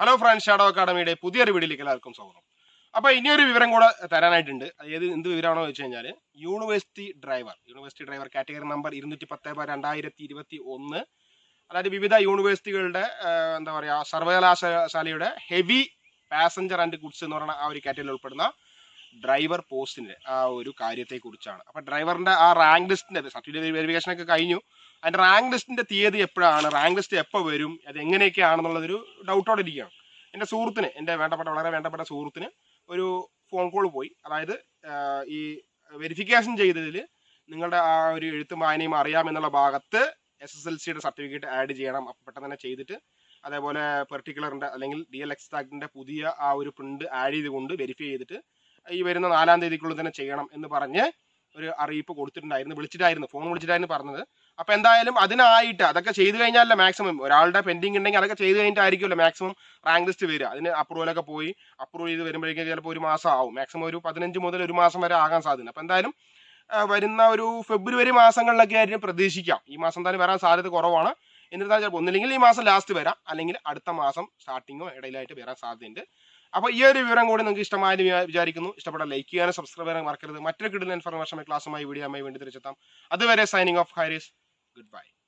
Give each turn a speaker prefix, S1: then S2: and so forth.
S1: Hello friends shadow അക്കാഡമിയുടെ പുതിയൊരു വീഡിയോയിലേക്ക് എല്ലാവർക്കും സ്വാഗതം. അപ്പോൾ ഇനിയൊരു വിവരം കൂടെ തരാനായിട്ടുണ്ട്. അതായത് എന്ത് വിവരമാണോ വെച്ച് കഴിഞ്ഞാൽ university driver university driver category number ഇരുന്നൂറ്റി പത്ത് ബാർ രണ്ടായിരത്തി ഇരുപത്തി ഒന്ന് അതായത് വിവിധ യൂണിവേഴ്സിറ്റികളുടെ എന്താ പറയുക സർവകലാശാലയുടെ ഹെവി പാസഞ്ചർ ആൻഡ് ഗുഡ്സ് എന്ന് പറയുന്ന ആ ഒരു കാറ്റഗറിയിൽ ഉൾപ്പെടുന്ന ഡ്രൈവർ പോസ്റ്റിന്റെ ആ ഒരു കാര്യത്തെക്കുറിച്ചാണ്. അപ്പോൾ ഡ്രൈവറിന്റെ ആ റാങ്ക് ലിസ്റ്റിന്റെ സർട്ടിഫിക്കറ്റ് വെരിഫിക്കേഷൻ ഒക്കെ കഴിഞ്ഞു. അതിന്റെ റാങ്ക് ലിസ്റ്റിന്റെ തീയതി എപ്പോഴാണ്? റാങ്ക് ലിസ്റ്റ് എപ്പോൾ വരും? അത് എങ്ങനെയൊക്കെയാണെന്നുള്ളതൊരു ഡൗട്ടോടെ ഇരിക്കുകയാണ്. എന്റെ സുഹൃത്തിന് എന്റെ വേണ്ടപ്പെട്ട വളരെ വേണ്ടപ്പെട്ട സുഹൃത്തിന് ഒരു ഫോൺ കോൾ പോയി. അതായത് ഈ വെരിഫിക്കേഷൻ ചെയ്തതിൽ നിങ്ങളുടെ ആ ഒരു എഴുത്തും വായനയും അറിയാമെന്നുള്ള ഭാഗത്ത് എസ് എസ് എൽ സിയുടെ സർട്ടിഫിക്കറ്റ് ആഡ് ചെയ്യണം. അപ്പം പെട്ടെന്ന് തന്നെ ചെയ്തിട്ട് അതേപോലെ പെർട്ടിക്കുലറിന്റെ അല്ലെങ്കിൽ ഡി എൽ എക്സ്ട്രാക്ടിന്റെ പുതിയ ആ ഒരു പ്രിന്റ് ആഡ് ചെയ്തുകൊണ്ട് വെരിഫൈ ചെയ്തിട്ട് ഈ വരുന്ന നാലാം തീയതിക്കുള്ളിൽ തന്നെ ചെയ്യണം എന്ന് പറഞ്ഞ് ഒരു അറിയിപ്പ് കൊടുത്തിട്ടുണ്ടായിരുന്നു. വിളിച്ചിട്ടായിരുന്നു. ഫോൺ വിളിച്ചിട്ടായിരുന്നു പറഞ്ഞത്. അപ്പോൾ എന്തായാലും അതിനായിട്ട് അതൊക്കെ ചെയ്തു കഴിഞ്ഞാലല്ല മാക്സിമം ഒരാളുടെ പെൻഡിങ് ഉണ്ടെങ്കിൽ അതൊക്കെ ചെയ്തു കഴിഞ്ഞിട്ടായിരിക്കുമല്ലോ മാക്സിമം റാങ്ക് ലിസ്റ്റ് വരിക. അതിന് അപ്രൂവലൊക്കെ പോയി. അപ്രൂവ് ചെയ്ത് വരുമ്പോഴേക്കും ചിലപ്പോൾ ഒരു മാസം ആവും. മാക്സിമം ഒരു പതിനഞ്ച് മുതൽ ഒരു മാസം വരെ ആകാൻ സാധ്യത അപ്പോൾ എന്തായാലും വരുന്ന ഒരു ഫെബ്രുവരി മാസങ്ങളിലൊക്കെ ആയിരിക്കും പ്രതീക്ഷിക്കാം. ഈ മാസം തന്നെ വരാൻ സാധ്യത കുറവാണ്. എന്നിരുന്നാൽ ചിലപ്പോൾ ഒന്നില്ലെങ്കിൽ ഈ മാസം ലാസ്റ്റ് വരാം. അല്ലെങ്കിൽ അടുത്ത മാസം സ്റ്റാർട്ടിങ്ങോ ഇടയിലായിട്ട് വരാൻ സാധ്യതയുണ്ട്. അപ്പോൾ ഈ ഒരു വിവരം കൂടി നിങ്ങൾക്ക് ഇഷ്ടമായെന്ന് വിചാ- വിചാരിക്കുന്നു. ഇഷ്ടപ്പെട്ട ലൈക്ക് ചെയ്യാനും സബ്സ്ക്രൈബ് ചെയ്യാനും മറക്കരുത്. മറ്റൊരു കിട്ടുന്ന ഇൻഫർമേഷൻ ക്ലാസ്സുമായി വീഡിയോ വേണ്ടി തിരിച്ചെത്താം. അതുവരെ സൈനിങ് ഓഫ് ഹൈരീസ് ഗുഡ് ബൈ